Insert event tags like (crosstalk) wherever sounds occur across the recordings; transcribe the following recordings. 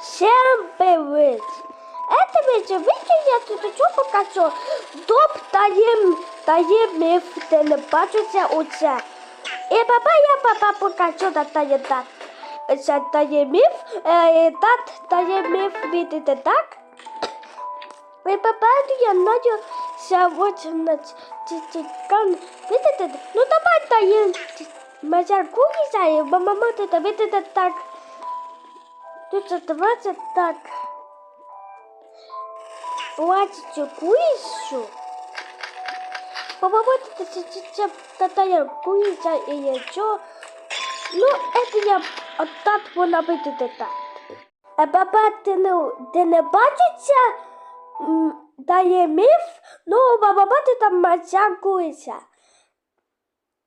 Всем привет! Это видео, видео я тут хочу покажу. Топ таєм, таємних телебачиться оце. І папа я папа покажу на таємних. Це таємів, е, тат таємів, видите, так? Ви папа, я знаю, що от на цікан. Видите, ну давай таєм, мазярку і мама мати, видите, так. Тут 20 так. Платите куишу. Попробуйте сейчас татая куиса и еще. Ну, это я отдат вона видите так. А баба, ти не, ти не бачиться, дає міф, ну, баба, ти там мацякуєшся.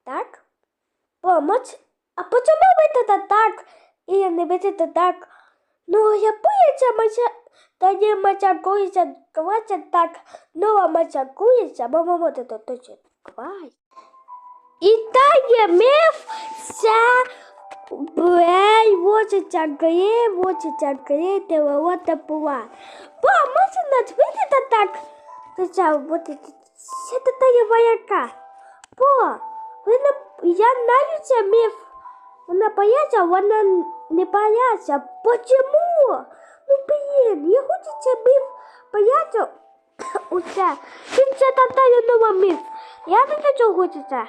Так? Помоч. А почему видите так? І не видите так? Ну, я боюся, мача... Та не мачакується, квася так. Ну, а мачакується, мама може то точно квась. І та є міф, ця Брей, вот ця гри, вот ця ти вот була. Бо, може нас видите так? То ця, вот це та є вояка. Бо, ви не, я знаю це міф. Вона бояться, вона не бояться. Почему? Ну блін, я хочу це міф бояться. (coughs) Оце. Він це татає нова міф. Я не хочу хочу це.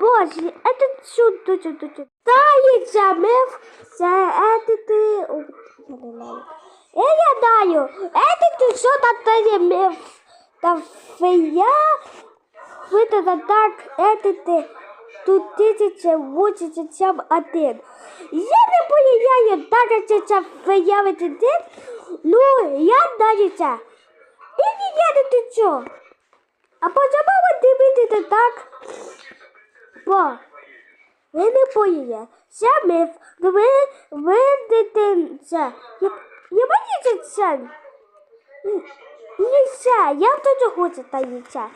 Боже, это що дуже дуже. Тається міф. Це это ти. О, Я не знаю. Я не знаю. Это ти що татає міф. Та фея. Ви та так, это ти. Тут 1081. Я не виявити день. Ну, я даю це. І не не течу. А почему ви так? Бо ви не. Це міф. Ви видите це. Я, бачите це. Це. Я в хочу таїться. Чу!